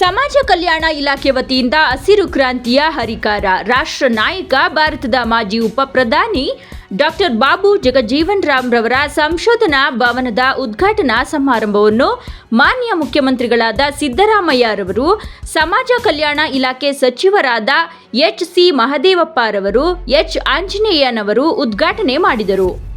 ಸಮಾಜ ಕಲ್ಯಾಣ ಇಲಾಖೆ ವತಿಯಿಂದ ಹಸಿರು ಕ್ರಾಂತಿಯ ಹರಿಕಾರ. ರಾಷ್ಟ್ರ ನಾಯಕ, ಭಾರತದ ಮಾಜಿ ಉಪ ಪ್ರಧಾನಿ ಡಾಕ್ಟರ್ ಬಾಬು ಜಗಜೀವನ್ ರಾಮ್ ರವರ ಸಂಶೋಧನಾ ಭವನದ ಉದ್ಘಾಟನಾ ಸಮಾರಂಭವನ್ನು ಮಾನ್ಯ ಮುಖ್ಯಮಂತ್ರಿಗಳಾದ ಸಿದ್ದರಾಮಯ್ಯರವರು, ಸಮಾಜ ಕಲ್ಯಾಣ ಇಲಾಖೆ ಸಚಿವರಾದ ಎಚ್ ಸಿ ಮಹದೇವಪ್ಪರವರು ಎಚ್ ಆಂಜನೇಯನವರು ಉದ್ಘಾಟನೆ ಮಾಡಿದರು.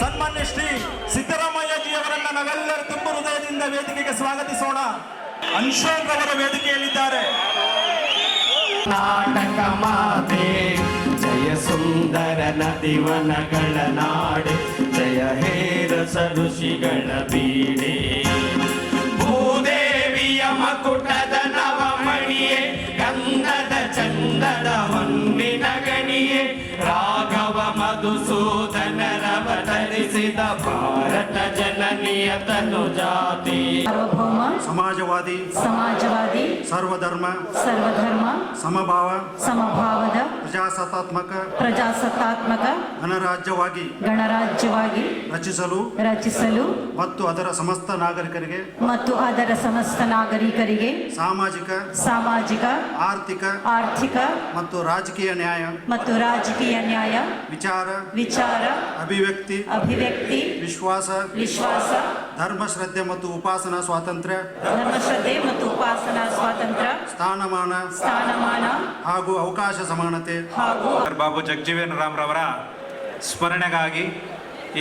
ಸನ್ಮಾನ್ಯ ಶ್ರೀ ಸಿದ್ದರಾಮಯ್ಯಜಿ ಅವರನ್ನ ನಾವೆಲ್ಲರೂ ತುಂಬ ಹೃದಯದಿಂದ ವೇದಿಕೆಗೆ ಸ್ವಾಗತಿಸೋಣ. ಅನ್ಶೋಕ್ ಅವರ ವೇದಿಕೆಯಲ್ಲಿದ್ದಾರೆ. ನಾಟಕ ಮಾತೆ, ಜಯ ಸುಂದರ ನದಿವನಗಳ ನಾಡೆ, ಜಯ ಹೇರ ಋಷಿಗಳ ಬೀಡೆ. ಭೂದೇವಿಯ ಮಕುಟದ ನವಮಣಿಯೇ ಗಂಧದ the ball. ಜನನಿಯ ತನು ಜಾತಿ. ಸಾರ್ವಭೌಮ ಸಮಾಜವಾದಿ ಸಮಾಜವಾದಿ ಸರ್ವಧರ್ಮ ಸರ್ವಧರ್ಮ ಸಮಭಾವ ಸಮಭಾವದ ಪ್ರಜಾಸತ್ತಾತ್ಮಕ ಪ್ರಜಾಸತ್ತಾತ್ಮಕ ಗಣರಾಜ್ಯವಾಗಿ ಗಣರಾಜ್ಯವಾಗಿ ರಚಿಸಲು ರಚಿಸಲು ಮತ್ತು ಅದರ ಸಮಸ್ತ ನಾಗರಿಕರಿಗೆ ಮತ್ತು ಅದರ ಸಮಸ್ತ ನಾಗರಿಕರಿಗೆ ಸಾಮಾಜಿಕ ಸಾಮಾಜಿಕ ಆರ್ಥಿಕ ಆರ್ಥಿಕ ಮತ್ತು ರಾಜಕೀಯ ನ್ಯಾಯ ಮತ್ತು ರಾಜಕೀಯ ನ್ಯಾಯ ವಿಚಾರ ವಿಚಾರ ಅಭಿವ್ಯಕ್ತಿ ಅಭಿವ್ಯಕ್ತಿ ವಿಶ್ವಾಸ ವಿಶ್ವಾಸ ಧರ್ಮ ಶ್ರದ್ಧೆ ಮತ್ತು ಉಪಾಸನಾ ಸ್ವಾತಂತ್ರ್ಯ ಧರ್ಮಶ್ರದ್ಧೆ ಮತ್ತು ಉಪಾಸನಾ ಸ್ವಾತಂತ್ರ್ಯ ಸ್ಥಾನಮಾನ ಸ್ಥಾನಮಾನ ಹಾಗೂ ಅವಕಾಶ ಸಮಾನತೆ. ಹಾಗೂ ಡಾಕ್ಟರ್ ಬಾಬು ಜಗಜೀವನ್ ರಾಮ್ರವರ ಸ್ಮರಣೆಗಾಗಿ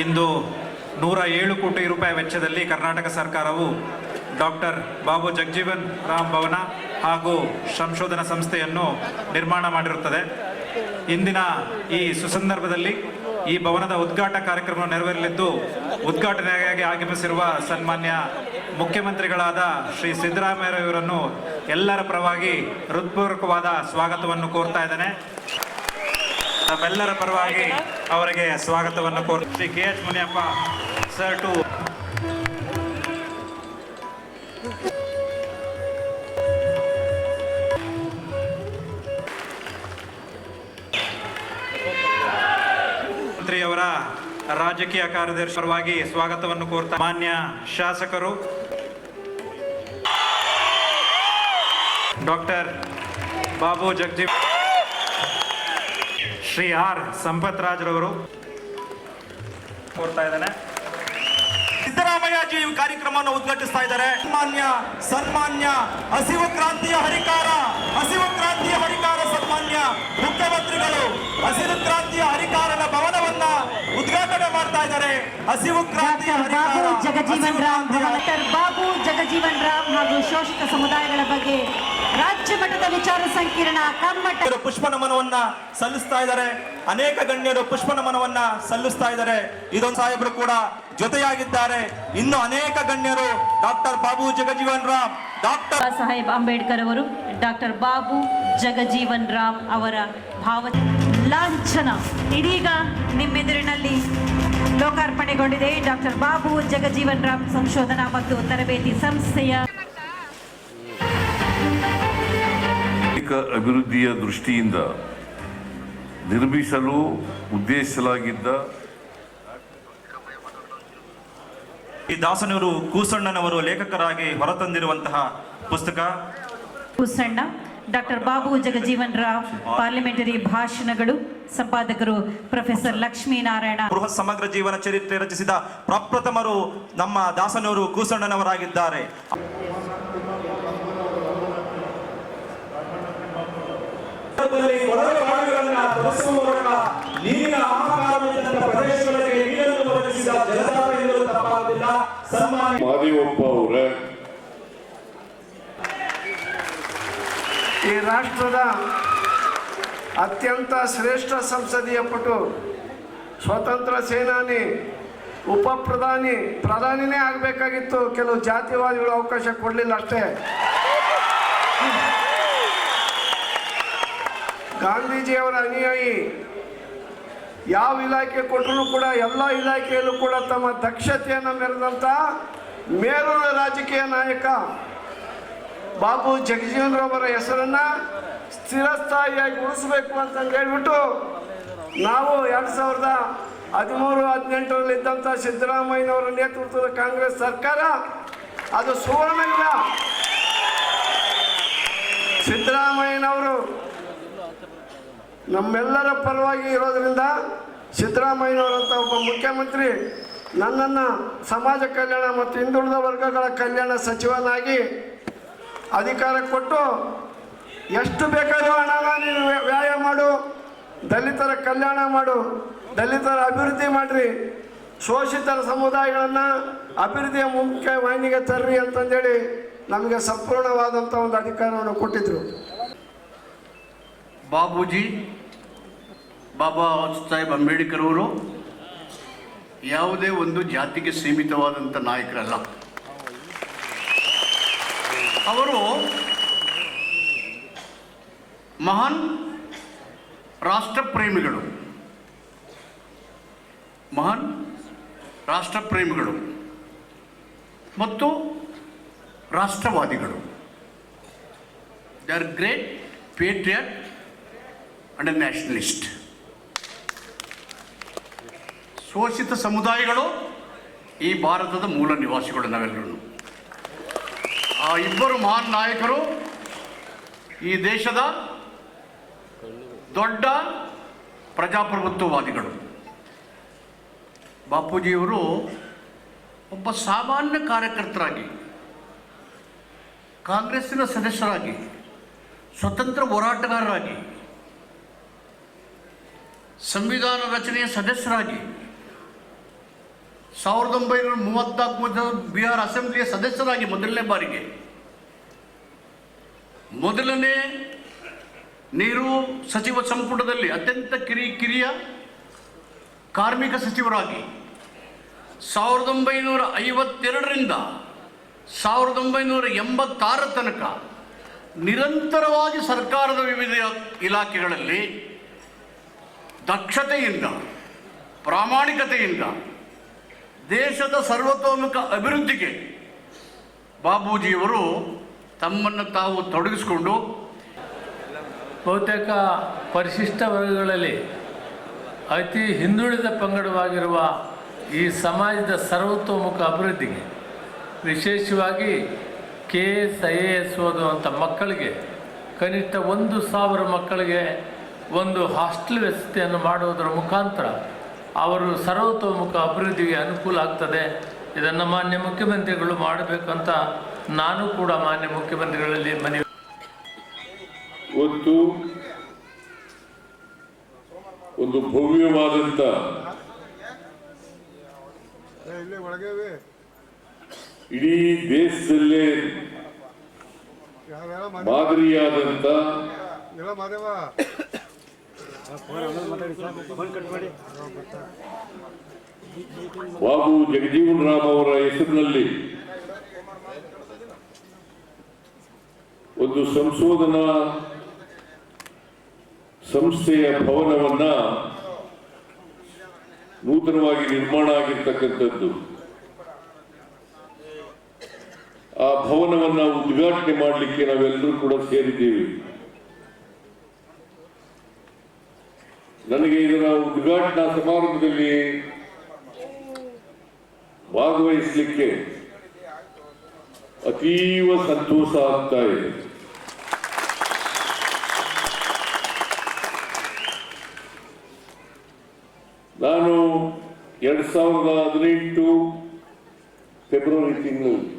ಇಂದು ನೂರ ಏಳು ಕೋಟಿ ರೂಪಾಯಿ ವೆಚ್ಚದಲ್ಲಿ ಕರ್ನಾಟಕ ಸರ್ಕಾರವು ಡಾಕ್ಟರ್ ಬಾಬು ಜಗಜೀವನ್ ರಾಮ್ ಭವನ ಹಾಗೂ ಸಂಶೋಧನಾ ಸಂಸ್ಥೆಯನ್ನು ನಿರ್ಮಾಣ ಮಾಡಿರುತ್ತದೆ. ಇಂದಿನ ಈ ಸುಸಂದರ್ಭದಲ್ಲಿ ಈ ಭವನದ ಉದ್ಘಾಟನಾ ಕಾರ್ಯಕ್ರಮ ನೆರವೇರಲಿದ್ದು ಉದ್ಘಾಟನೆಗಾಗಿ ಆಗಮಿಸಿರುವ ಸನ್ಮಾನ್ಯ ಮುಖ್ಯಮಂತ್ರಿಗಳಾದ ಶ್ರೀ ಸಿದ್ದರಾಮಯ್ಯವರನ್ನು ಎಲ್ಲರ ಪರವಾಗಿ ಹೃತ್ಪೂರ್ವಕವಾದ ಸ್ವಾಗತವನ್ನು ಕೋರ್ತಾ ಇದ್ದೇನೆ. ನಮ್ಮೆಲ್ಲರ ಪರವಾಗಿ ಅವರಿಗೆ ಸ್ವಾಗತವನ್ನು core, Shri K H Muniyappa sir to ರಾಜಕೀಯ ಕಾರ್ಯದರ್ಶಿ ಪರವಾಗಿ ಸ್ವಾಗತವನ್ನು ಕೋರ್ತಾ ಮಾನ್ಯ ಶಾಸಕರು. ಡಾಕ್ಟರ್ ಬಾಬು ಜಗಜೀವ್ ಶ್ರೀ ಆರ್ ಸಂಪತ್ ರಾಜ್ರವರು ಕೋರ್ತಾ ಇದ್ದಾನೆ. ಸಿದ್ದರಾಮಯ್ಯಜಿ ಈ ಕಾರ್ಯಕ್ರಮವನ್ನು ಉದ್ಘಾಟಿಸ್ತಾ ಇದ್ದಾರೆ. ಸನ್ಮಾನ್ಯ ಸನ್ಮಾನ್ಯ, ಹಸಿವು ಕ್ರಾಂತಿಯ ಹರಿಕಾರ, ಹಸಿವು ಕ್ರಾಂತಿಯ ಹರಿಕಾರ ಸನ್ಮಾನ್ಯ ಮುಖ್ಯಮಂತ್ರಿಗಳು, ಹಸಿರು ಕ್ರಾಂತಿಯ ಮಾಡ್ತಾ ಇದ್ದಾರೆ. ಹಸಿವು ಕ್ರಾಂತಿ ಡಾಕ್ಟರ್ ಬಾಬು ಜಗಜೀವನ್ ರಾಮ್ ಡಾಕ್ಟರ್ ಬಾಬು ಜಗಜೀವನ್ ರಾಮ್ ಹಾಗೂ ಶೋಷಿತ ಸಮುದಾಯಗಳ ಬಗ್ಗೆ ರಾಜ್ಯ ಮಟ್ಟದ ವಿಚಾರ ಸಂಕಿರಣ ಕಮ್ಮಟ. ಪುಷ್ಪ ನಮನವನ್ನ ಸಲ್ಲಿಸ್ತಾ ಇದ್ದಾರೆ. ಅನೇಕ ಗಣ್ಯರು ಪುಷ್ಪ ನಮನವನ್ನ ಸಲ್ಲಿಸ್ತಾ ಇದ್ದಾರೆ. ಇದೊಂದು ಸಾಹೇಬರು ಕೂಡ ಜೊತೆಯಾಗಿದ್ದಾರೆ. ಇನ್ನು ಅನೇಕ ಗಣ್ಯರು ಡಾಕ್ಟರ್ ಬಾಬು ಜಗಜೀವನ್ ರಾಮ್ ಡಾಕ್ಟರ್ ಸಾಹೇಬ್ ಅಂಬೇಡ್ಕರ್ ಅವರು ಡಾಕ್ಟರ್ ಬಾಬು ಜಗಜೀವನ್ ರಾಮ್ ಅವರ ಭಾವ ಲಾಂಛನ. ಇದೀಗ ನಿಮ್ಮೆದುರಿನಲ್ಲಿ ಲೋಕಾರ್ಪಣೆಗೊಂಡಿದೆ ಡಾಕ್ಟರ್ ಬಾಬು ಜಗಜೀವನ್ ರಾಮ್ ಸಂಶೋಧನಾ ಮತ್ತು ತರಬೇತಿ ಸಂಸ್ಥೆಯ ಅಭಿವೃದ್ಧಿಯ ದೃಷ್ಟಿಯಿಂದ ನಿರ್ಮಿಸಲು ಉದ್ದೇಶಿಸಲಾಗಿದ್ದ ಈ ದಾಸನೂರು ಕೂಸಣ್ಣನವರು ಲೇಖಕರಾಗಿ ಹೊರತಂದಿರುವಂತಹ ಪುಸ್ತಕ ಕುಸಣ್ಣ. ಡಾಕ್ಟರ್ ಬಾಬು ಜಗಜೀವನ್ ರಾವ್ ಪಾರ್ಲಿಮೆಂಟರಿ ಭಾಷಣಗಳು ಸಂಪಾದಕರು ಪ್ರೊಫೆಸರ್ ಲಕ್ಷ್ಮೀನಾರಾಯಣ. ಬೃಹತ್ ಸಮಗ್ರ ಜೀವನ ಚರಿತ್ರೆ ರಚಿಸಿದ ಪ್ರಪ್ರಥಮರು ನಮ್ಮ ದಾಸನವರು ಕೂಸಣ್ಣನವರಾಗಿದ್ದಾರೆ. ನೀರಿನ ರಾಷ್ಟ್ರದ ಅತ್ಯಂತ ಶ್ರೇಷ್ಠ ಸಂಸದೀಯ ಪಟು, ಸ್ವತಂತ್ರ ಸೇನಾನಿ ಉಪ ಪ್ರಧಾನಿ ಪ್ರಧಾನಿನೇ ಆಗಬೇಕಾಗಿತ್ತು. ಕೆಲವು ಜಾತಿವಾದಿಗಳು ಅವಕಾಶ ಕೊಡಲಿಲ್ಲ ಅಷ್ಟೇ. ಗಾಂಧೀಜಿಯವರ ಅನುಯಾಯಿ ಯಾವ ಇಲಾಖೆ ಕೊಟ್ಟರು ಕೂಡ, ಎಲ್ಲ ಇಲಾಖೆಯಲ್ಲೂ ಕೂಡ ತಮ್ಮ ದಕ್ಷತೆಯನ್ನು ಮೆರೆದಂಥ ಮೇರೂರ ರಾಜಕೀಯ ನಾಯಕ ಬಾಬು ಜಗಜೀವನರವರ ಹೆಸರನ್ನ ಸ್ಥಿರಸ್ಥಾಯಿಯಾಗಿ ಉಳಿಸ್ಬೇಕು ಅಂತ ಹೇಳ್ಬಿಟ್ಟು ನಾವು ಎರಡು ಸಾವಿರದ ಹದಿಮೂರು, ಹದಿನೆಂಟರಲ್ಲಿ ಇದ್ದಂಥ ಸಿದ್ದರಾಮಯ್ಯನವರ ನೇತೃತ್ವದ ಕಾಂಗ್ರೆಸ್ ಸರ್ಕಾರ, ಅದು ಸುವರ್ಣಯುಗ. ಸಿದ್ದರಾಮಯ್ಯನವರು ನಮ್ಮೆಲ್ಲರ ಪರವಾಗಿ ಇರೋದ್ರಿಂದ ಸಿದ್ದರಾಮಯ್ಯನವರಂಥ ಒಬ್ಬ ಮುಖ್ಯಮಂತ್ರಿ ನನ್ನನ್ನು ಸಮಾಜ ಕಲ್ಯಾಣ ಮತ್ತು ಹಿಂದುಳಿದ ವರ್ಗಗಳ ಕಲ್ಯಾಣ ಸಚಿವನಾಗಿ ಅಧಿಕಾರ ಕೊಟ್ಟು ಎಷ್ಟು ಬೇಕಾದರೂ ಹಣನ ನೀನು ವ್ಯ- ವ್ಯಾಯ ಮಾಡು. ದಲಿತರ ಕಲ್ಯಾಣ ಮಾಡು. ದಲಿತರ ಅಭಿವೃದ್ಧಿ ಮಾಡಿರಿ. ಶೋಷಿತರ ಸಮುದಾಯಗಳನ್ನು ಅಭಿವೃದ್ಧಿಯ ಮುಖ್ಯ ವಾಹಿನಿಗೆ ತರ್ರಿ ಅಂತಂದೇಳಿ ನಮಗೆ ಸಂಪೂರ್ಣವಾದಂಥ ಒಂದು ಅಧಿಕಾರವನ್ನು ಕೊಟ್ಟಿದ್ರು. ಬಾಬೂಜಿ, ಬಾಬಾ ಸಾಹೇಬ್ ಅಂಬೇಡ್ಕರ್ ಅವರು ಯಾವುದೇ ಒಂದು ಜಾತಿಗೆ ಸೀಮಿತವಾದಂಥ ನಾಯಕರಲ್ಲ. ಅವರು ಮಹಾನ್ ರಾಷ್ಟ್ರಪ್ರೇಮಿಗಳು. ಮಹಾನ್ ರಾಷ್ಟ್ರಪ್ರೇಮಿಗಳು. ಮತ್ತು ರಾಷ್ಟ್ರವಾದಿಗಳು. They are great patriot and nationalist ಶೋಷಿತ ಸಮುದಾಯಗಳು ಈ ಭಾರತದ ಮೂಲ ನಿವಾಸಿಗಳು ನಾವೆಲ್ಲರೂ. ಆ ಇಬ್ಬರು ಮಹಾನ್ ನಾಯಕರು ಈ ದೇಶದ ದೊಡ್ಡ ಪ್ರಜಾಪ್ರಭುತ್ವವಾದಿಗಳು. ಬಾಪೂಜಿಯವರು ಒಬ್ಬ ಸಾಮಾನ್ಯ ಕಾರ್ಯಕರ್ತರಾಗಿ, ಕಾಂಗ್ರೆಸ್ಸಿನ ಸದಸ್ಯರಾಗಿ, ಸ್ವತಂತ್ರ ಹೋರಾಟಗಾರರಾಗಿ, ಸಂವಿಧಾನ ರಚನೆಯ ಸದಸ್ಯರಾಗಿ ಸಾವಿರದ ಒಂಬೈನೂರ ಮೂವತ್ನಾಲ್ಕು ಬಿಹಾರ್ ಅಸೆಂಬ್ಲಿಯ ಸದಸ್ಯರಾಗಿ ಮೊದಲನೇ ಬಾರಿಗೆ. ಮೊದಲನೇ ನೀರು ಸಚಿವ ಸಂಪುಟದಲ್ಲಿ ಅತ್ಯಂತ ಕಿರಿ ಕಿರಿಯ ಕಾರ್ಮಿಕ ಸಚಿವರಾಗಿ ಸಾವಿರದ ಒಂಬೈನೂರ ಐವತ್ತೆರಡರಿಂದ ಸಾವಿರದ ಒಂಬೈನೂರ ಎಂಬತ್ತಾರ ತನಕ ನಿರಂತರವಾಗಿ ಸರ್ಕಾರದ ವಿವಿಧ ಇಲಾಖೆಗಳಲ್ಲಿ ದಕ್ಷತೆಯಿಂದ ಪ್ರಾಮಾಣಿಕತೆಯಿಂದ ದೇಶದ ಸರ್ವತೋಮುಖ ಅಭಿವೃದ್ಧಿಗೆ ಬಾಬೂಜಿಯವರು ತಮ್ಮನ್ನು ತಾವು ತೊಡಗಿಸಿಕೊಂಡು ಬಹುತೇಕ ಪರಿಶಿಷ್ಟ ವರ್ಗಗಳಲ್ಲಿ ಅತಿ ಹಿಂದುಳಿದ ಪಂಗಡವಾಗಿರುವ ಈ ಸಮಾಜದ ಸರ್ವತೋಮುಖ ಅಭಿವೃದ್ಧಿಗೆ, ವಿಶೇಷವಾಗಿ K S I A S ಓದುವಂಥ ಮಕ್ಕಳಿಗೆ, ಕನಿಷ್ಠ ಒಂದು ಸಾವಿರ ಮಕ್ಕಳಿಗೆ ಒಂದು ಹಾಸ್ಟೆಲ್ ವ್ಯವಸ್ಥೆಯನ್ನು ಮಾಡುವುದರ ಮುಖಾಂತರ ಅವರು ಸರ್ವತೋಮುಖ ಅಭಿವೃದ್ಧಿಗೆ ಅನುಕೂಲ ಆಗ್ತದೆ. ಇದನ್ನು ಮಾನ್ಯ ಮುಖ್ಯಮಂತ್ರಿಗಳು ಮಾಡಬೇಕಂತ ನಾನು ಕೂಡ ಮಾನ್ಯ ಮುಖ್ಯಮಂತ್ರಿಗಳಲ್ಲಿ ಮನವಿ ಒಂದು ಒಂದು ಭವ್ಯವಾದಂತ ಇಡೀ ದೇಶದಲ್ಲೇ ಮಾದರಿಯಾದಂತ ಬಾಬು ಜಗಜೀವನ್ ರಾಮ್ ಅವರ ಹೆಸರಿನಲ್ಲಿ ಒಂದು ಸಂಶೋಧನಾ ಸಂಸ್ಥೆಯ ಭವನವನ್ನ ನೂತನವಾಗಿ ನಿರ್ಮಾಣ ಆಗಿರ್ತಕ್ಕಂಥದ್ದು. ಆ ಭವನವನ್ನ ಉದ್ಘಾಟನೆ ಮಾಡಲಿಕ್ಕೆ ನಾವೆಲ್ಲರೂ ಕೂಡ ಸೇರಿದ್ದೀವಿ. ನನಗೆ ಇದರ ಉದ್ಘಾಟನಾ ಸಮಾರಂಭದಲ್ಲಿ ಭಾಗವಹಿಸಲಿಕ್ಕೆ ಅತೀವ ಸಂತೋಷ ಆಗ್ತಾ ಇದೆ. ನಾನು ಎರಡ್ ಸಾವಿರದ ಹದಿನೆಂಟು ಫೆಬ್ರವರಿ ತಿಂಗಳಲ್ಲಿ